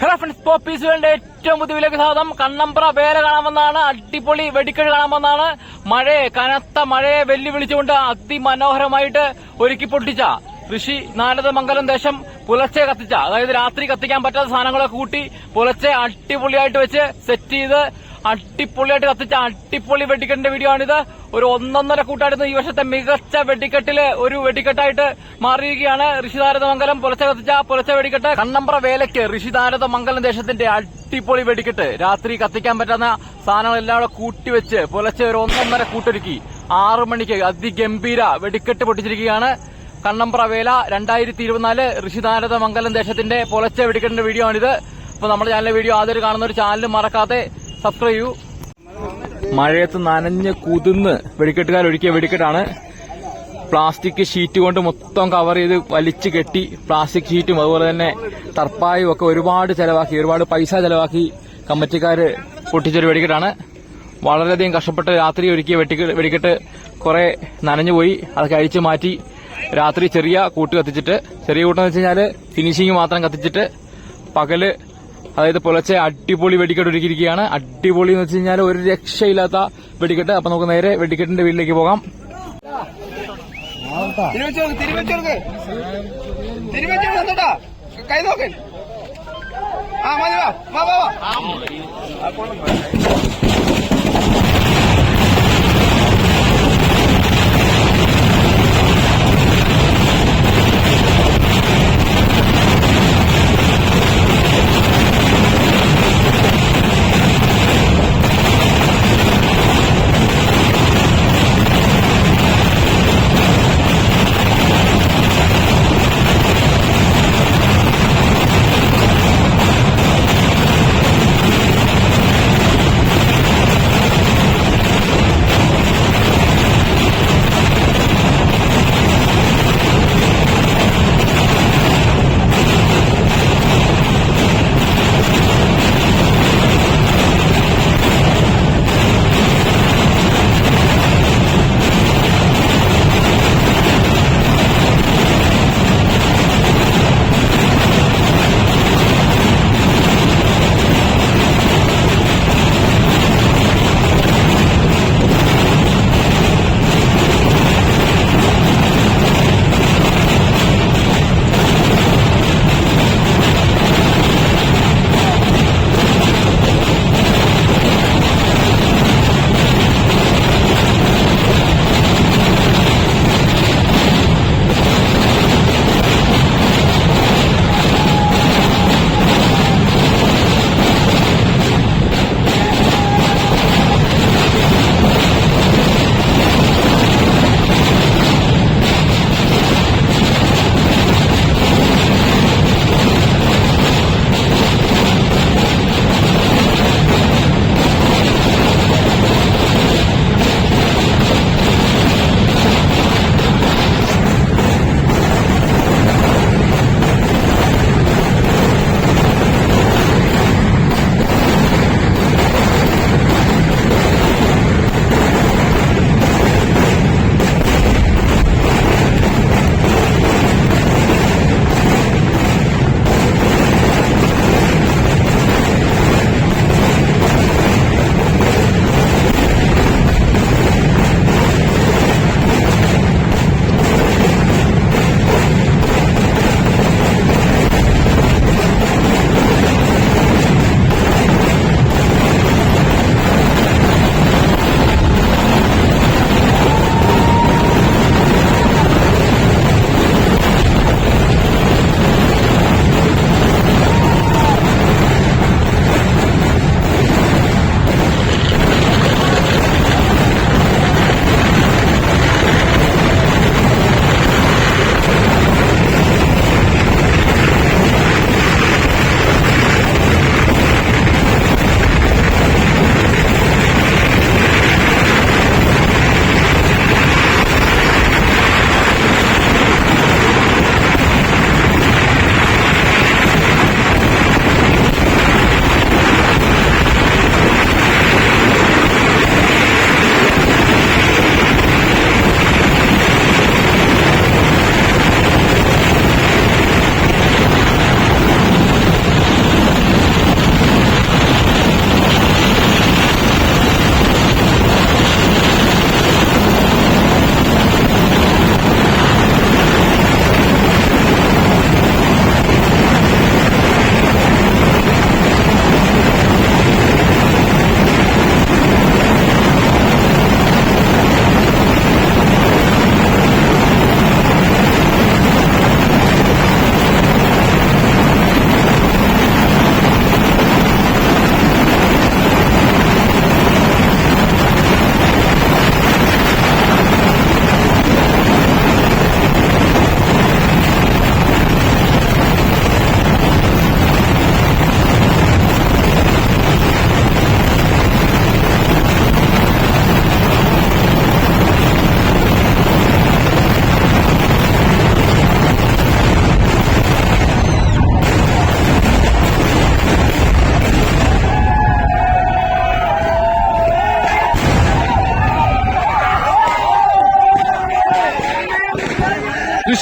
Hello friends Popees വേണ്ട ഏറ്റവും പുതിയ വിലക്ക് സ്വാഗതം. കണ്ണമ്പ്ര വേല കാണാമെന്നാണ് അടിപൊളി വെടിക്കെട്ട് കാണാമെന്നാണ് മഴയെ കനത്ത മഴയെ വെല്ലുവിളിച്ചുകൊണ്ട് അതിമനോഹരമായിട്ട് ഒരുക്കി പൊട്ടിച്ച ഋഷി നാരദമംഗലം ദേശം പുലർച്ചെ കത്തിച്ച അതായത് രാത്രി കത്തിക്കാൻ പറ്റാത്ത സാധനങ്ങളൊക്കെ കൂട്ടി പുലർച്ചെ അടിപൊളിയായിട്ട് വെച്ച് സെറ്റ് ചെയ്ത് അടിപൊളിയായിട്ട് കത്തിച്ച അടിപൊളി വെടിക്കെട്ടിന്റെ വീഡിയോ ആണിത്. ഒരു ഒന്നൊന്നര കൂട്ടായിരുന്നു ഈ വർഷത്തെ മികച്ച വെടിക്കെട്ടിൽ ഒരു വെടിക്കെട്ടായിട്ട് മാറിയിരിക്കുകയാണ്. ഋഷിനാരദമംഗലം പുലച്ച കത്തിച്ച പുലച്ച വെടിക്കെട്ട്. കണ്ണമ്പ്ര വേലയ്ക്ക് ഋഷിനാരദമംഗലം ദേശത്തിന്റെ അടിപൊളി വെടിക്കെട്ട്. രാത്രി കത്തിക്കാൻ പറ്റുന്ന സാധനങ്ങളെല്ലാം കൂടെ കൂട്ടിവെച്ച് പുലച്ച ഒരു ഒന്നൊന്നര കൂട്ടൊരുക്കി. ആറു മണിക്ക് അതിഗംഭീര വെടിക്കെട്ട് പൊട്ടിച്ചിരിക്കുകയാണ് കണ്ണമ്പ്ര വേല. രണ്ടായിരത്തി ഇരുപത്തിനാല് ഋഷിനാരദ മംഗലം ദേശത്തിന്റെ പൊലച്ച വെടിക്കെട്ടിന്റെ വീഡിയോ ആണിത്. അപ്പൊ നമ്മുടെ ചാനലിലെ വീഡിയോ ആദ്യം കാണുന്ന ഒരു ചാനൽ മറക്കാതെ സബ്സ്ക്രൈബ് ചെയ്യൂ മഴയത്ത് നനഞ്ഞ് കുതിർന്ന് വെടിക്കെട്ടുകാർ ഒരുക്കിയ വെടിക്കെട്ടാണ്. പ്ലാസ്റ്റിക് ഷീറ്റ് കൊണ്ട് മൊത്തം കവർ ചെയ്ത് വലിച്ചു കെട്ടി പ്ലാസ്റ്റിക് ഷീറ്റും അതുപോലെ തന്നെ തർപ്പായും ഒക്കെ ഒരുപാട് ചെലവാക്കി ഒരുപാട് പൈസ ചെലവാക്കി കമ്മിറ്റിക്കാര് പൊട്ടിച്ചൊരു വെടിക്കെട്ടാണ്. വളരെയധികം കഷ്ടപ്പെട്ട് രാത്രി ഒരുക്കിയ വെട്ടിക്ക് വെടിക്കെട്ട് കുറെ നനഞ്ഞുപോയി അതൊക്കെ അഴിച്ചു മാറ്റി രാത്രി ചെറിയ കൂട്ട് കത്തിച്ചിട്ട് ചെറിയ കൂട്ടെന്ന് വെച്ച് കഴിഞ്ഞാൽ ഫിനിഷിംഗ് മാത്രം കത്തിച്ചിട്ട് പകൽ അതായത് പുലർച്ചെ അടിപൊളി വെടിക്കെട്ട് ഒരുക്കിയിരിക്കുകയാണ്. അടിപൊളി എന്ന് വെച്ച് കഴിഞ്ഞാൽ ഒരു രക്ഷയില്ലാത്ത വെടിക്കെട്ട്. അപ്പൊ നമുക്ക് നേരെ വെടിക്കെട്ടിന്റെ വീട്ടിലേക്ക് പോകാം. കൈ ആ മതി വാ വാ വാ.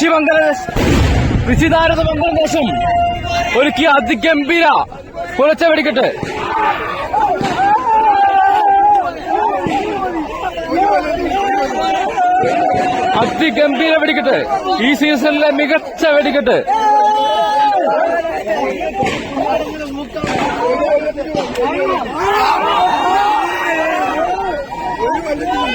കൃഷി ബംഗ്ലാദേശ് കൃഷിധാരത ബംഗ്ലാദേശും ഒരുക്കിയ അതിഗംഭീര കുറച്ച വെടിക്കെട്ട്. അതിഗംഭീര വെടിക്കെട്ട്. ഈ സീസണിലെ മികച്ച വെടിക്കെട്ട്. ഒരു